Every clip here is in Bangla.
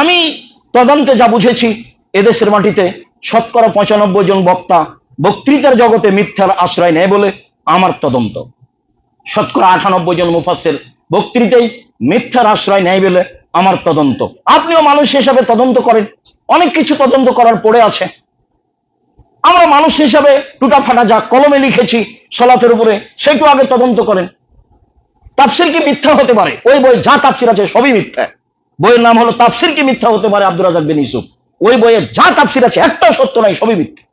আমি তদন্তে যা বুঝেছি, এদেশের মাটিতে শতকরা পঁচানব্বই জন বক্তা বক্তৃতার জগতে মিথ্যার আশ্রয় নেয় বলে আমার তদন্ত। শতকরা আটানব্বই জন মুফাসের বক্তৃতাই মিথ্যার আশ্রয় নেয় বলে আমার তদন্ত। আপনিও মানুষ হিসাবে তদন্ত করেন। অনেক কিছু তদন্ত করার পড়ে আছে। আমরা মানুষ হিসাবে টুটা ফাটা যা কলমে লিখেছি, সলাতের উপরে সেটু আগে তদন্ত করেন। তাফসির কি মিথ্যা হতে পারে? ওই বই যা তাফসির আছে সবই মিথ্যা। বইয়ের নাম হলো তাফসির কি মিথ্যা হতে পারে আব্দুর রাজাক বিন ইউসুফ? ওই বইয়ে যা তাফসির আছে, একটাও সত্য নাই, সবই মিথ্যা।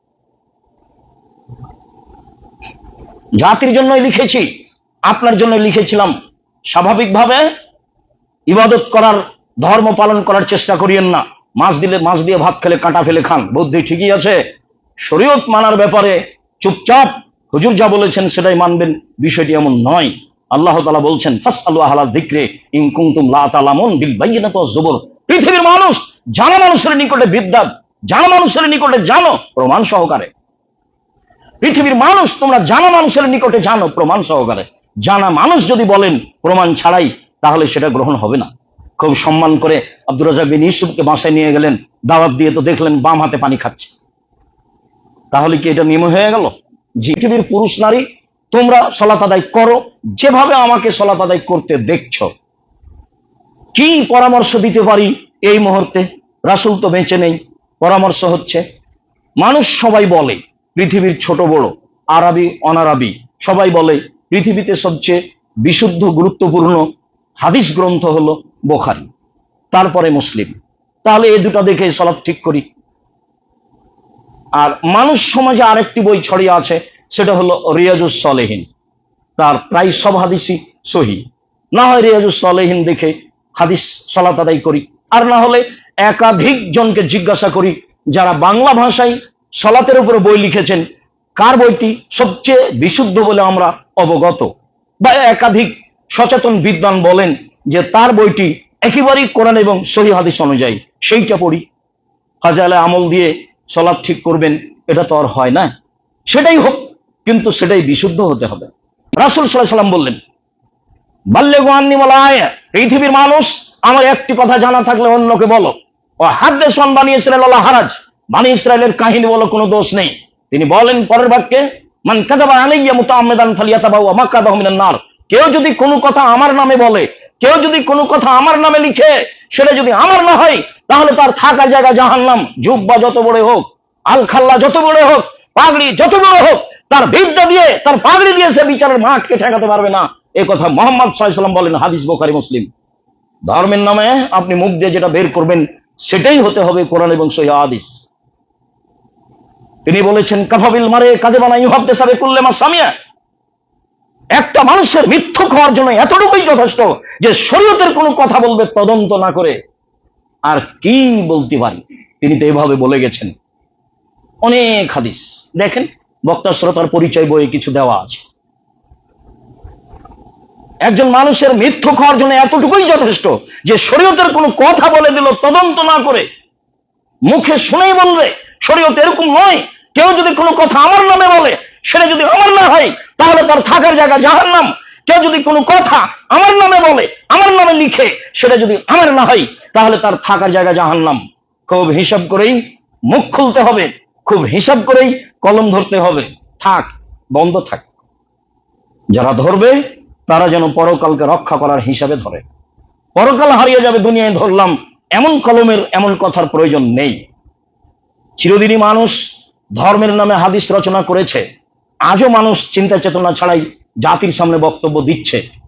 জাতির জন্যই লিখেছি, আপনার জন্য লিখেছিলাম। স্বাভাবিকভাবে ইবাদত করার, ধর্ম পালন করার চেষ্টা করিয়েন না। মাছ দিলে, মাছ দিয়ে ভাত খেলে, কাঁটা ফেলে খান। বুদ্ধি ঠিকই আছে। শরীয়ত মানার ব্যাপারে চুপচাপ হুজুর যা বলেছেন সেটাই মানবেন, বিষয়টি এমন নয়। আল্লাহ তালা বলছেন পৃথিবীর মানুষ জানা মানুষের নিকটে বিদ্যা, জানা মানুষের নিকটে জানো প্রমাণ সহকারে। পৃথিবীর মানুষ তোমরা জানা মানুষের নিকটে জানো প্রমাণ সহকারে। জানা মানুষ যদি বলেন প্রমাণ ছাড়াই, তাহলে সেটা গ্রহণ হবে না। খুব সম্মান করে আব্দুর রাজা বিন ইউসুফকে বাসায় নিয়ে গেলেন, দাওয়াত দিয়ে তো দেখলেন বাম হাতে পানি খাচ্ছে। তাহলে কি এটা নিয়ম হয়ে গেল? পৃথিবীর পুরুষ নারী তোমরা সলাত আদায় করো, যেভাবে আমাকে সলাত আদায় করতে দেখছ। কি পরামর্শ দিতে পারি এই মুহূর্তে? রাসুল তো বেঁচে নেই, পরামর্শ হচ্ছে, মানুষ সবাই বলে, পৃথিবীর ছোট বড়, আরবি, অনারাবি, সবাই বলে, পৃথিবীতে সবচেয়ে বিশুদ্ধ, গুরুত্বপূর্ণ হাদিস গ্রন্থ হলো বোখারি, তারপরে মুসলিম। তাহলে এই দুটো দেখে সলাপ ঠিক করি। আর মানুষ সমাজে আরেকটি বই ছড়িয়ে আছে সেটা হলো রিয়াজুস সলেহীন। তার প্রায় সব হাদিসই সহি। না হয় রিয়াজুস সলেহীন দেখে হাদিস সলাত আদায় করি, আর না হলে একাধিক জনকে জিজ্ঞাসা করি যারা বাংলা ভাষায় সলাতের উপরে বই লিখেছেন, কার বইটি সবচেয়ে বিশুদ্ধ বলে আমরা অবগত? বা একাধিক সচেতন বিদ্বান বলেন যে তার বইটি একেবারেই কোরআন এবং সহি হাদিস অনুযায়ী, সেইটা পড়ি। ফাজালে আমল দিয়ে সলাপ ঠিক করবেন, এটা তো আর হয় না। সেটাই হোক কিন্তু সেটাই বিশুদ্ধ হতে হবে। রাসুল সাল্লাহ সাল্লাম বললেন বাল্যে গোয়ান্নি বলায় পৃথিবীর মানুষ আমার একটি কথা জানা থাকলে অন্যকে বলো। ও হাদ্দে সন বানি ইসরায়েল আল্লাহ হারাজ, বানি ইসরায়েলের কাহিনী বলো কোনো দোষ নেই। তিনি বলেন পরের বাক্যে, মান কাদাবা আলাইয়া মুতাআম্মিদান ফালিয়াতাবাউ মাকাদাহু মিনান নার। কেউ যদি কোনো কথা আমার নামে বলে, কেউ যদি কোনো কথা আমার নামে লিখে, সেটা যদি আমার না হয়, তাহলে তার থাকার জায়গা জাহান্নাম। জুব্বা যত বড় হোক আল খাল্লা যত বড় হোক, পাগড়ি যত বড় হোক তার বিদ্যা দিয়ে, তার পাগড়ি দিয়ে সে বিচারের মাঠকে ঠেকাতে পারবে না। এ কথা মোহাম্মদ সাল্লাম বলেন, হাদিস বোখারি, মুসলিম। ধর্মের নামে আপনি মুখ দিয়ে যেটা বের করবেন, সেটাই হতে হবে কোরআন এবং সহি হাদিস। তিনি বলেছেন, কাফাবিল মারে কাজে বানাই ইউহাবদে সাবে কুল্লেমা সামিয়া একটা মানুষের মিথ্যুক হওয়ার জন্য এতটুকুই যথেষ্ট যে শরীয়তের কোনো কথা বলবে তদন্ত না করে। আর কি বলতে পারি? তিনি তো এভাবে বলে গেছেন। অনেক হাদিস। দেখেন বক্তা শ্রোতার পরিচয় বইয়ে কিছু দেওয়া আছে। একজন মানুষের মিথ্যুক হওয়ার জন্য এতটুকুই যথেষ্ট যে শরীয়তের কোনো কথা বলে দিল, তদন্ত না করে মুখে শুনেই বলবে, শরীয়ত এরকম নয়। কেউ যদি কোনো কথা আমার নামে বলে, সেটা যদি আমার না হয়, তাহলে তার থাকার জায়গা জাহার নাম কেউ যদি কোনো কথা আমার নামে বলে, আমার নামে লিখে, সেটা যদি আমার না হয়, তাহলে তার থাকার জায়গা জাহার নাম খুব হিসাব করেই মুখ খুলতে হবে। খুব হিসাব করেই কলম ধরতে হবে। থাক, বন্ধ থাক। যারা ধরবে, তারা যেন পরকালকে রক্ষা করার হিসাবে ধরে। পরকাল হারিয়ে যাবে দুনিয়ায়, ধরলাম। এমন কলমের, এমন কথার প্রয়োজন নেই। চিরদিনই মানুষ ধর্মের নামে হাদিস রচনা করেছে। আজও মানুষ চিন্তা চেতনা ছাড়াই জাতির সামনে বক্তব্য দিচ্ছে।